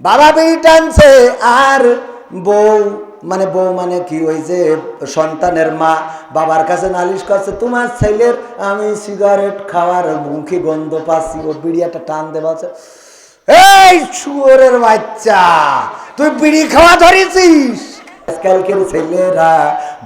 বাবা বিড়ি টানছে আর বউ মানে বউ মানে কি ওই যে সন্তানের মা, বাবার কাছে নালিশ করছে, তোমার ছেলের আমি সিগারেট খাওয়ার মুখে গন্ধ পাচ্ছি, ও বিড়ি একটা টান দেওয়া এই শুয়োরের বাচ্চা, তুই বিড়ি খাওয়া ধরেছিস? আজকালকের ছেলেরা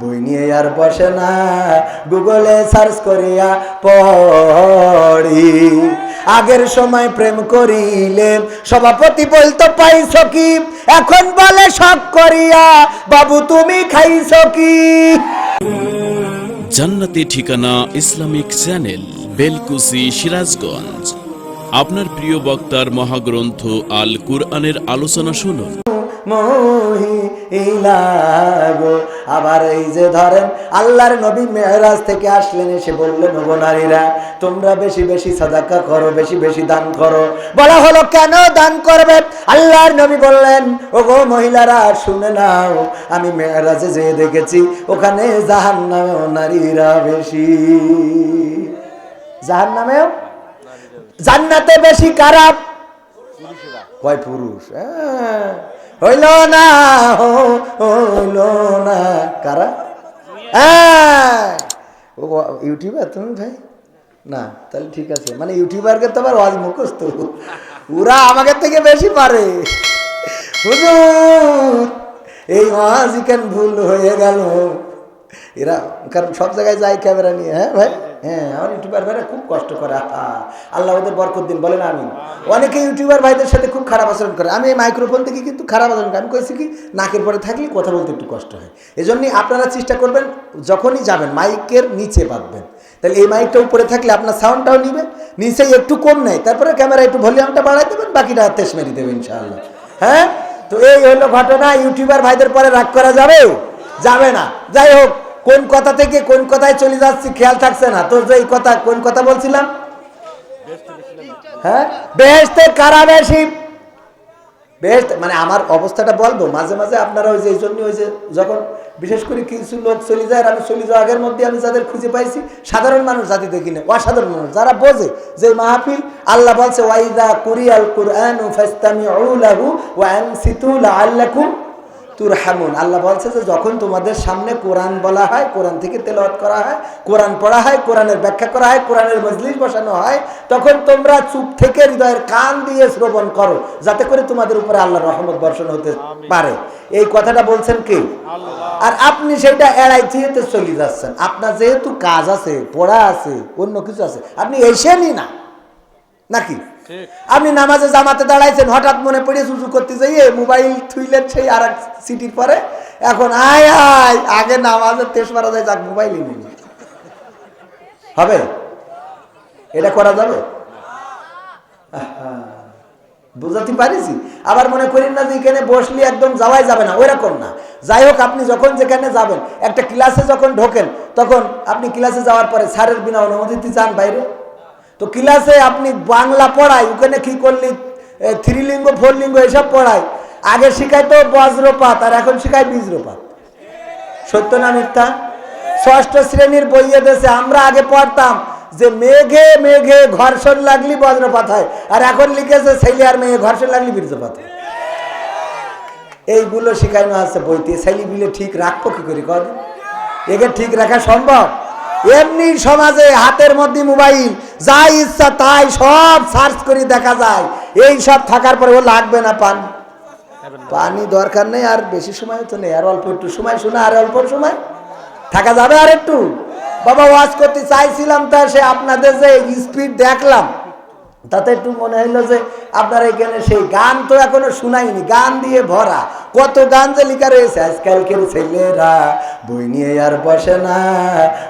বই নিয়ে আর বসে না গুগলে সার্চ করিয়া পড়ি। আগের সময় প্রেম করিলে সভাপতি বলতো, পাইছ কি? এখন বলে সব করিয়া, বাবু তুমি খাইছ কি? জান্নাতি ঠিকানা ইসলামিক চ্যানেল, বেলকুসি, সিরাজগঞ্জ। আপনার প্রিয় বক্তার মহাগ্রন্থ আল কুরআনের আলোচনা শুনুন। মহিলাগো আবার এই যে ধরেন, আল্লাহর নবী মেহরাজ থেকে আসলেন, এসে বললেন ওগো নারীরা, তোমরা বেশি বেশি সাদাকা করো, বেশি বেশি দান করো। বলা হলো, কেন দান করবে? আল্লাহর নবী বললেন, ওগো মহিলারা, শুনে নাও, আমি মেহরাজে যেয়ে দেখেছি, ওখানে জাহান নামেও নারীরা বেশি। জাহান নামেও জান্নাতে বেশি খারাপ কয় পুরুষ? হ্যাঁ। হইল না হইল না। কারা? হ্যাঁ। ও ইউটিউবার তুমি ভাই? না, তাহলে ঠিক আছে। মানে ইউটিউবারকে তো আবার ওয়াজ মুখস্থ। ওরা আমাকে থেকে বেশি পারে। এই ওয়াজ কেন ভুল হয়ে গেল? এরা, কারণ সব জায়গায় যায় ক্যামেরা নিয়ে হ্যাঁ ভাই? হ্যাঁ আমার ইউটিউবার ভাইরা খুব কষ্ট করে। আল্লাহ ওদের বরকত দিন, বলেন আমি অনেকে ইউটিউবার ভাইদের সাথে খুব খারাপ আচরণ করে। আমি এই মাইক্রোফোন থেকে কিন্তু খারাপ আচরণ করি। আমি কইছি কি, নাকের পরে থাকলে কথা বলতে একটু কষ্ট হয়। এই এজন্যই আপনারা চেষ্টা করবেন, যখনই যাবেন, মাইকের নিচে বাঁধবেন। তাহলে এই মাইকটা উপরে থাকলে আপনার সাউন্ডটাও নিবে, নিচে একটু কম নেয়, তারপরে ক্যামেরা একটু ভলিউমটা বাড়াই দেবেন, বাকিটা তেস মেরি দেবেন ইনশাআল্লাহ। হ্যাঁ? তো এই হলো ঘটনা। ইউটিউবার ভাইদের পরে রাগ করা যাবে? যাবে না। যাই হোক কোন কথা থেকে কোন কথায় চলে যাচ্ছি খেয়াল থাকছে না। তো যে এই কথা, কোন কথা বলছিলাম? হ্যাঁ? কারা বেশি বেহেস্ত মানে আমার অবস্থাটা বলব, মাঝে মাঝে আপনারা ওই যে, এই জন্য ওই যে, যখন বিশেষ করে কিছু লোক চলে যায় আমি চলে যাওয়া আগের মধ্যে আমি যাদের খুঁজে পাইছি, সাধারণ মানুষ, জাতি দেখি না অসাধারণ মানুষ, যারা বোঝে যে মাহফিল, আল্লাহ বলছে, ওয়াইদা কুরিয়াল কুরআন ফাস্তামিউ লাহু ওয়া আনসিতু লাআল্লাকুম তুরহামুন। আল্লাহ বলছে যে যখন তোমাদের সামনে কোরআন বলা হয় কোরআন থেকে তেলাওয়াত করা হয় কোরআন পড়া হয় কোরআনের ব্যাখ্যা করা হয় কোরআনের মজলিস বসানো হয় তখন তোমরা চুপ থেকে হৃদয়ের কান দিয়ে শ্রবণ করো যাতে করে তোমাদের উপরে আল্লাহর রহমত বর্ষণ হতে পারে। এই কথাটা বলছেন কি? আর আপনি সেটা এড়াই যেহেতু চলে যাচ্ছেন আপনার যেহেতু কাজ আছে পড়া আছে অন্য কিছু আছে আপনি এসেনই না। নাকি? আপনি নামাজে জামাতে দাঁড়াইছেন, হঠাৎ মনে পড়ে সুসু করতে যাইয়ে মোবাইল থুইলেন সেই আর এক সিটির পরে। এখন আয় আয়, আগে নামাজে তেস মারা যায়, যাক মোবাইল হবে? এটা করা যাবে? বুঝাতে পারিছি। আবার মনে করেন না যে এখানে বসলে একদম যাওয়াই যাবে না, ওইরকম না। যাই হোক, আপনি যখন যেখানে যাবেন, একটা ক্লাসে যখন ঢোকেন, তখন আপনি ক্লাসে যাওয়ার পরে স্যারের বিনা অনুমতিতে যান বাইরে। তো ক্লাসে আপনি বাংলা পড়াই ওখানে কি করলি? থ্রি লিঙ্গ ফোর লিঙ্গ এসব পড়াই আগে শিখাই তো বজ্রপাত, আর এখন শিখায় বীজ্রপাত। সত্য না মিথ্যা? ষষ্ঠ শ্রেণির বইয়ে দেশে আমরা আগে পড়তাম যে মেঘে মেঘে ঘর্ষণ লাগলি বজ্রপাত হয়, আর এখন লিখেছে ছেলে আর মেয়ে ঘর্ষণ লাগলি বীর্যপাত হয়। এইগুলো শিখানো আছে বইতে, ছেলে বিলে ঠিক রাখব কি করি কর একে ঠিক রাখা সম্ভব? এমনি সমাজে হাতের মধ্যে মোবাইল, যা ইচ্ছা তাই সব সার্চ করে দেখা যায়। এই সব থাকার পরে ও লাগবে না পানি। পানি দরকার নেই, আর বেশি সময় তো নেই। আর অল্প একটু সময় শোনা, আর অল্প সময় থাকা যাবে আর একটু। বাবা, ওয়াজ করতে চাইছিলাম তা সে আপনাদের যে স্পিড দেখলাম তাতে একটু মনে হইল যে আপনার এখানে সেই গান তো এখনও শুনাইনি, গান দিয়ে ভরা। কত গান যে লেখা রয়েছে আজকালকের ছেলেরা, বই নিয়ে আর বসে না,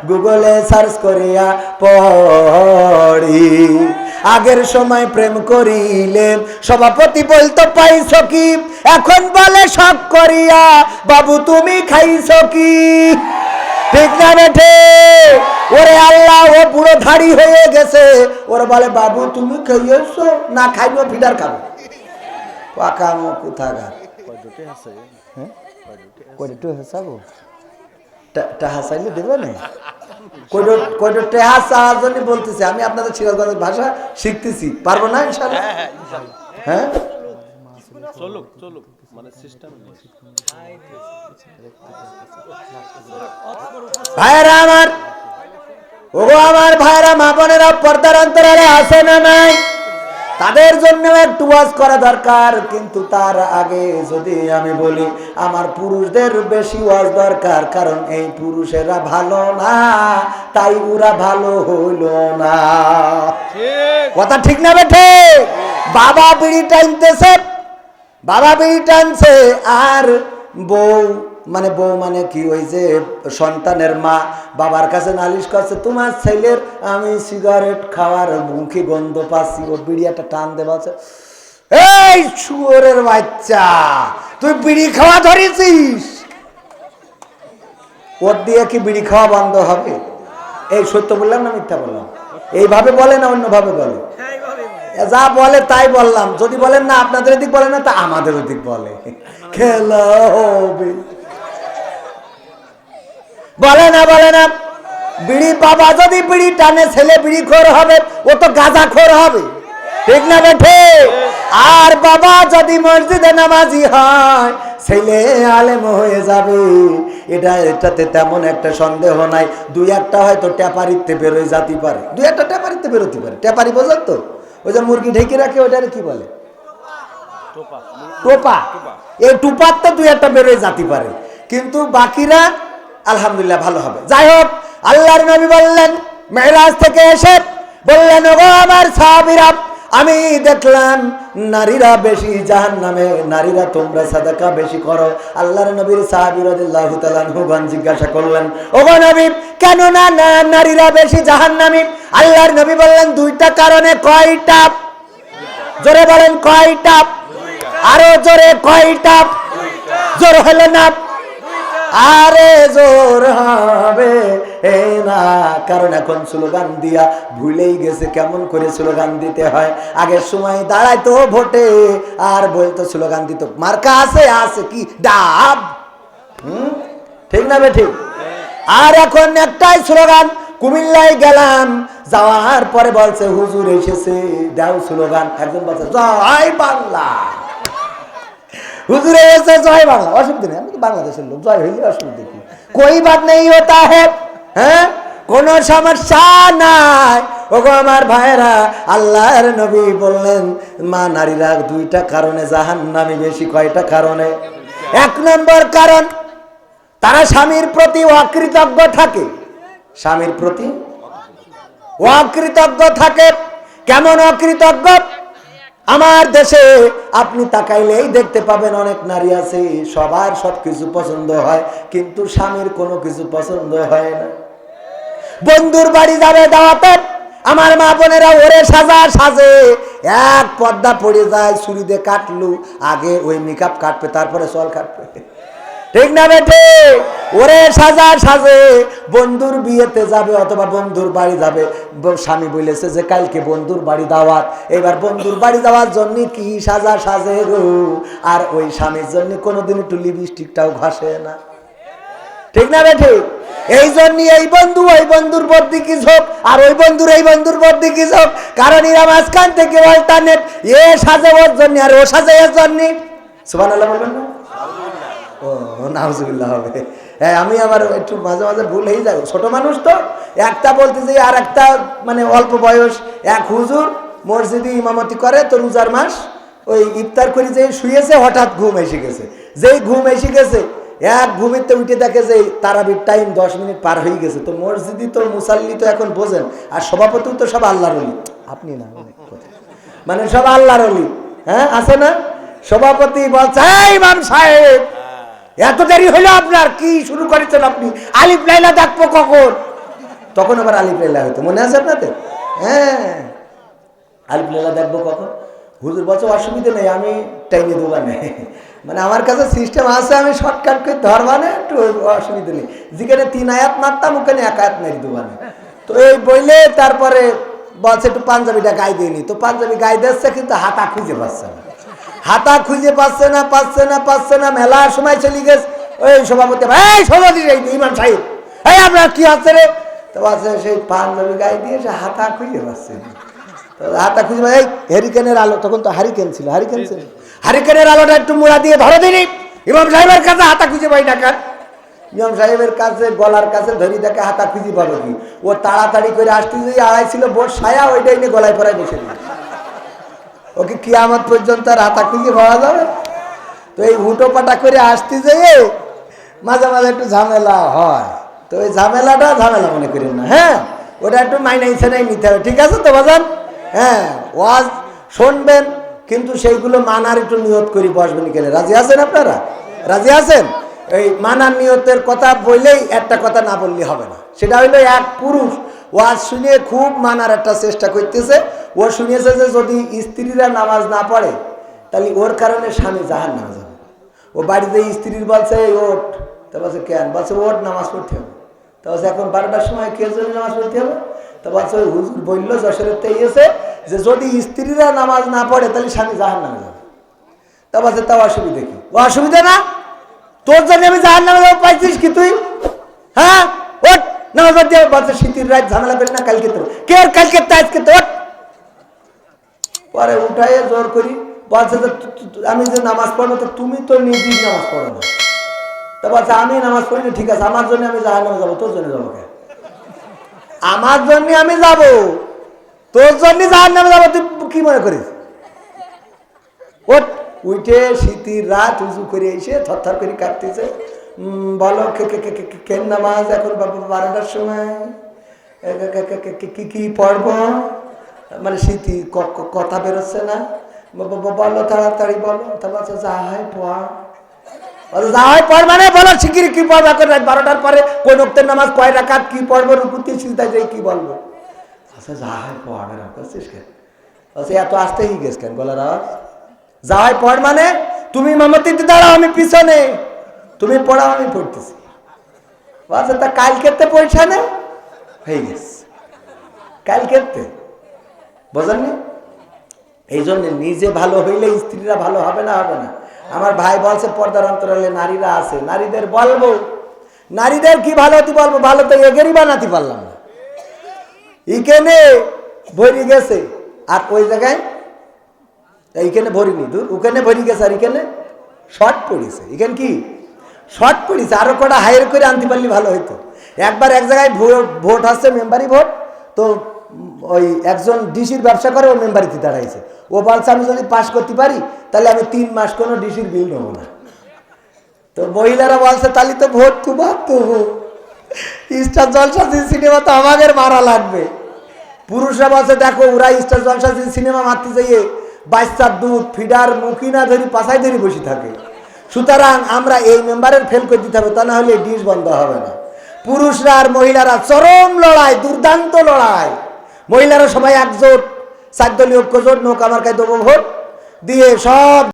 গুগলে সার্চ করিয়া পড়ি। আগের সময় প্রেম করিলে সভাপতি বলতো, পাইছ কি? এখন বলে, শখ করিয়া, বাবু তুমি খাইছ কি? ঠিক। না বেঠে ওরে আল্লাহ ও বুড়ো ধাড়ি হয়ে গেছে। ওরে বলে বাবু তুমি খাইয়েছো না খাইবো ফিডার খাব। পাকা মো কোথাকার হ্যাঁ? কয়টো টাহা চাইলে দেবে না? কয়টো কয়টো টেহা চাওয়ার জন্য বলতেছি আমি আপনাদের সিরাজগঞ্জের ভাষা শিখতেছি। পারব না ইনশাল্লাহ। হ্যাঁ? চলুক চলুক। মানে সিস্টেম ভাইরা আমার ওগো আমার ভাইরা মা বোনেরা পর্দার অন্তরালে আসে না নাই? তাদের জন্য একটু ওয়াজ করা দরকার কিন্তু তার আগে যদি আমি বলি আমার পুরুষদের বেশি ওয়াজ দরকার কারণ এই পুরুষেরা ভালো না তাই ওরা ভালো হইল না। কথা ঠিক না বেঠে বাবা বিড়ি টানতেছে বাবা বিড়ি টানছে আর বউ মানে বউ মানে কি ওই যে সন্তানের মা, বাবার কাছে নালিশ করছে, তোমার ছেলের আমি সিগারেট খাওয়ার মুখে গন্ধ পাচ্ছি, ও বিড়ি একটা টান আছে এই শুয়োরের বাচ্চা, তুই বিড়ি খাওয়া ধরেছিস? ওর দিয়ে কি বিড়ি খাওয়া বন্ধ হবে? এই সত্য বললাম না মিথ্যা বললাম? এইভাবে বলে না অন্যভাবে বলে? যা বলে তাই বললাম। যদি বলেন না, আপনাদের দিক বলে না, তা আমাদের দিক বলে। খেলা বলে না বলে না। বিড়ি বাবা যদি বিড়ি টানে, ছেলে বিড়ি খোর হবে, ও তো গাঁজা খোর হবে। ঠিক না বেঠে? আর বাবা যদি মসজিদে নামাজি হয়, ছেলে আলেম হয়ে যাবে। এটা, এটাতে তেমন একটা সন্দেহ নাই। দুই একটা হয়তো ট্যাপারিতে বেরোয় যেতে পারে। দুই একটা ট্যাপারিতে বেরোতে পারে। ট্যাপারি বোঝেন তো? ওই যে মুরগি ঢেকে রাখে ওটারে কি বলে? টোপা। এই টুপার তো দুই একটা বেরোয় যেতে পারে। কিন্তু বাকিরা আলহামদুলিল্লাহ ভালো হবে। যাই হোক আল্লাহর নবী বললেন মেহরাজ থেকে এসে বললেন ওগো আমার সাহাবীরা আমি দেখলাম নারীরা বেশি জাহান নামে নারীরা তোমরা সাদাকা বেশি করো। আল্লাহর নবীর সাহাবী রাদিয়াল্লাহু তাআলা হুবান জিজ্ঞাসা করলেন ওগো নবী কেন না না- নারীরা বেশি জাহান নামী আল্লাহর নবী বললেন, দুইটা কারণে কয়টা? জোরে বলেন, কয়টা? আরও জোরে, কয়টা? জোর হলে না? আরে জোর হবে, এ না। কারণ এখন স্লোগান দিয়া ভুলেই গেছে, কেমন করে স্লোগান দিতে হয়? আগের সময় দাঁড়াইতো ভোটে, আর বলতো স্লোগান দিত। মার্কা আছে আছে কি? ডাব। হুম? ঠিক না বে ঠিক? আর এখন একটাই স্লোগান, কুমিল্লায় গেলাম, যাওয়ার পরে বলছে, হুজুর এসেছে। দাও স্লোগান, একজন বলছে, জয় বাংলা। হুজুরে এসে জয় বাংলা। অসুবিধা নেই, আমি বাংলাদেশের লোক, জয় হইলে অসুবিধা কি? কই বাত নেই হতা হে হ্যাঁ? কোন সমস্যা নাই। ওগো আমার ভাইরা আল্লাহর নবী বললেন, মা নারীরা দুইটা কারণে জাহান নামে বেশি কয়টা কারণে? এক নম্বর কারণ তারা স্বামীর প্রতি অকৃতজ্ঞ থাকে। স্বামীর প্রতি অকৃতজ্ঞ থাকে। কেমন অকৃতজ্ঞ? আমার দেশে আপনি তাকাইলেই দেখতে পাবেন অনেক নারী আছে, সবার সব কিছু পছন্দ হয়, কিন্তু স্বামীর কোনো কিছু পছন্দ হয় না। বন্ধুর বাড়ি যাবে দাওয়াতে, আমার মা বোনেরা ওরে সাজা সাজে, এক পর্দা পড়ে যায় ছুরি কাটলু, আগে ওই মেকআপ কাটবে, তারপরে চল কাটবে। ঠিক না বেটে ওরে সাজা সাজে, বন্ধুর বিয়েতে যাবে অথবা বন্ধুর বাড়ি যাবে। স্বামী বলেছে যে, কালকে বন্ধুর বাড়ি দাওয়াত। এবার বন্ধুর বাড়ি যাওয়ার জন্য কি সাজা সাজে আর ওই স্বামীর জন্য কোনোদিন একটু লিপস্টিকটাও ঘষে না। ঠিক না ঠিক এই জন্য এই বন্ধু, ওই বন্ধুর বদ্দি কি ঝোঁক আর ওই বন্ধুর, এই বন্ধুর বদ্দি কি ঝোঁক কারণ এরা মাঝখান থেকে অল্টারনেট এ সাজে ওর জন্য আর ও সাজে এর জন্য। সুবান আল্লাহ বলবেন না? ও, নাউজুবিল্লাহ হবে। হ্যাঁ আমি আমার একটু মাঝে মাঝে ভুল হয়ে যাই ছোট মানুষ তো, একটা বলতে যে আর একটা মানে অল্প বয়স। এক হুজুর মসজিদে ইমামতি করে তো রোজার মাস, ওই ইফতার করে যে শুয়েছে, হঠাৎ ঘুম এসে গেছে। যেই ঘুম এসে গেছে, এক ঘুমিতে উঠে দেখে যে তারাবির টাইম দশ মিনিট পার হয়ে গেছে। তো মসজিদই তো মুসাল্লি তো এখন বোঝেন, আর সভাপতিও তো সব আল্লাহর অলি আপনি না মানে সব আল্লাহর অলি হ্যাঁ আছে না? সভাপতি বলছে, "এই ইমাম সাহেব এত দেরি হলো আপনার, কি শুরু করেছেন আপনি? আলিফ লাইলা ডাকবো কখন? তখন আবার আলিফ লাইলা হতো মনে আছে আপনাদের? হ্যাঁ। আলিফ লাইলা দেখব কখন? হুজুর বলছে, অসুবিধা নেই, আমি টাইমে দোকানে। মানে আমার কাছে সিস্টেম আছে, আমি শর্টকাট করে ধরবানে একটু অসুবিধা নেই। যেখানে তিন আয়াত মারতাম, ওখানে এক আয়াত মেরি দোকানে। তো এই বইলে তারপরে বলছে, একটু পাঞ্জাবিটা গায়ে দিইনি তো পাঞ্জাবি গায়ে দিচ্ছে, কিন্তু হাতা খুঁজে পাচ্ছে না। হাতা খুঁজে পাচ্ছে না পাচ্ছে না পাচ্ছে না মেলার সময় চলে গেছে। ওই সভাপতি এই সভাপতি ইমাম সাহেব, এই আপনার কি আছে রে? তো বলছে, সেই পাঞ্জাবি গায়ে দিয়ে সে হাতা খুঁজে পাচ্ছে হাতা খুঁজে এই হ্যারিকেনের আলো, তখন তো হারিকেন ছিল হারিকেন ছিল। হারিকেনের আলোটা একটু মুড়া দিয়ে ধরো দিনি ইমাম সাহেবের কাছে হাতা খুঁজে পাই না কার? ইমাম সাহেবের কাছে, গলার কাছে ধরি দেখে হাতা খুঁজে পাবো কি? ও তাড়াতাড়ি করে আসতে যে আড়াই ছিল, বোর সায়া ওইটাই নিয়ে গলায় পরায় বসে দিল ওকে কিয়ামত পর্যন্ত আর হাতা খুঁজে পাওয়া যাবে? তো এই হুটো পাটা করে আসতে যেয়ে মাঝে মাঝে একটু ঝামেলা হয়। তো ওই ঝামেলাটা ঝামেলা মনে করি না হ্যাঁ? ওটা একটু মাইনাই সেনাই নিতে হবে, ঠিক আছে তো বাজান? হ্যাঁ ওয়াজ শুনবেন, কিন্তু সেইগুলো মানার একটু নিয়ত করি বসবেন গেলে রাজি আছেন আপনারা? রাজি আছেন? এই মানার নিয়তের কথা বললেই একটা কথা না বললে হবে না। সেটা হইল এক পুরুষ ওয়াজ শুনিয়ে খুব মানার একটা চেষ্টা করতেছে। ও শুনিয়েছে যে যদি স্ত্রীরা নামাজ না পড়ে, তাহলে ওর কারণে স্বামী জাহান নামে যাবে। ও বাড়িতে স্ত্রীর বলছে ওট তা বলছে, কেন? বলছে, ওঠ, নামাজ পড়তে হবে। তা বলছে, এখন বারোটার সময় কে জন্য নামাজ পড়তে হবে? তা বলছে ওই হুজুর বলল, যশোরের তে যে যদি স্ত্রীরা নামাজ না পড়ে, তাহলে স্বামী জাহান নামে যাবে। তা বলছে তাও অসুবিধা কি? ও অসুবিধা না। তোর জন্য আমি জাহান নামে যাব, পাইছিস কি তুই? হ্যাঁ ওঠ। নামাজ বলছে শীতের রাত, ঝামেলা করি না, কালকে কে কালকে আজকে পরে উঠাই জোর করি, বলছে আমি যে নামাজ পড়ব, তো তুমি তো নিজেই নামাজ পড়ো না। বলছে, আমি নামাজ ঠিক আছে, আমার জন্য আমি যাব, তোর জন্য যাব কে? আমার জন্য আমি যাব, তোর জন্য যাব, তুই কি মনে করিস? ওট উঠে শীতির রাত উঁচু করে এসে থরথর করে কাটতেছে বলো কেন নামাজ এখন বারোটার সময়? কে- পড়ব? মানে স্মৃতি কথা বেরোচ্ছে না? বলো তাড়াতাড়ি বলো। বলছে, যা হয় পড়। যা হয় পড় মানে বলো শিগগির কি পড়ব? এখন রাত বারোটার পরে কোন উক্তের নামাজ কয় রাকাত কি পড়ব? রুকুতি চিন্তায় যাই কি বলব? আচ্ছা যা হয় পড় কেন? বলছে এত আসতে হি গেছ কেন? গলার আওয়াজ যা পড় মানে তুমি মামতিতে দাঁড়াও আমি পিছনে। তুমি পড়াও, আমি পড়তেছি। বলছে তা কালকেতে পয়সা নেই হয়ে গেছে। কালকেতে বোঝেননি? এই জন্য নিজে ভালো হইলে স্ত্রীরা ভালো হবে না হবে না। আমার ভাই বলছে, পর্দার অন্তরালে নারীরা আছে। নারীদের বলব। নারীদের কি ভালো হতে বলব? ভালো তো এগেরই বানাতে পারলাম না। এইখানে ভরি গেছে। আর ওই জায়গায় এইখানে ভরিনি। দূর, ওখানে ভরি গেছে আর এখানে শর্ট পড়েছে। এখানে কি? শর্ট পড়েছে, আরও কটা হায়ার করে আনতে পারলে ভালো হতো একবার এক জায়গায় ভোট ভোট আসছে মেম্বারি ভোট, তো ওই একজন ডিসির ব্যবসা করে, ও মেম্বারিতে দাঁড়াইছে। ও বলছে, আমি যদি পাস করতে পারি, তাহলে আমি তিন মাস কোনো ডিসির বিল নেব না। তো মহিলারা বলছে, তাহলে তো ভোট তোমার তো স্টার জলসা সিনেমা তো আমাদের মারা লাগবে। পুরুষরা বলছে, দেখো, ওরা স্টার জলসা সিনেমা মারতে যাইয়ে বাচ্চার দুধ, ফিডার মুখি না ধরি পাশাই ধরি বসে থাকে। সুতরাং আমরা এই মেম্বারের ফেল করে দিতে হবে, তা না হলে ডিশ বন্ধ হবে না। পুরুষরা আর মহিলারা চরম লড়াই, দুর্দান্ত লড়াই। মহিলারা সবাই একজোট দলীয় ঐক্যজোট, নৌকা মার্কায় দেবো ভোট দিয়ে সব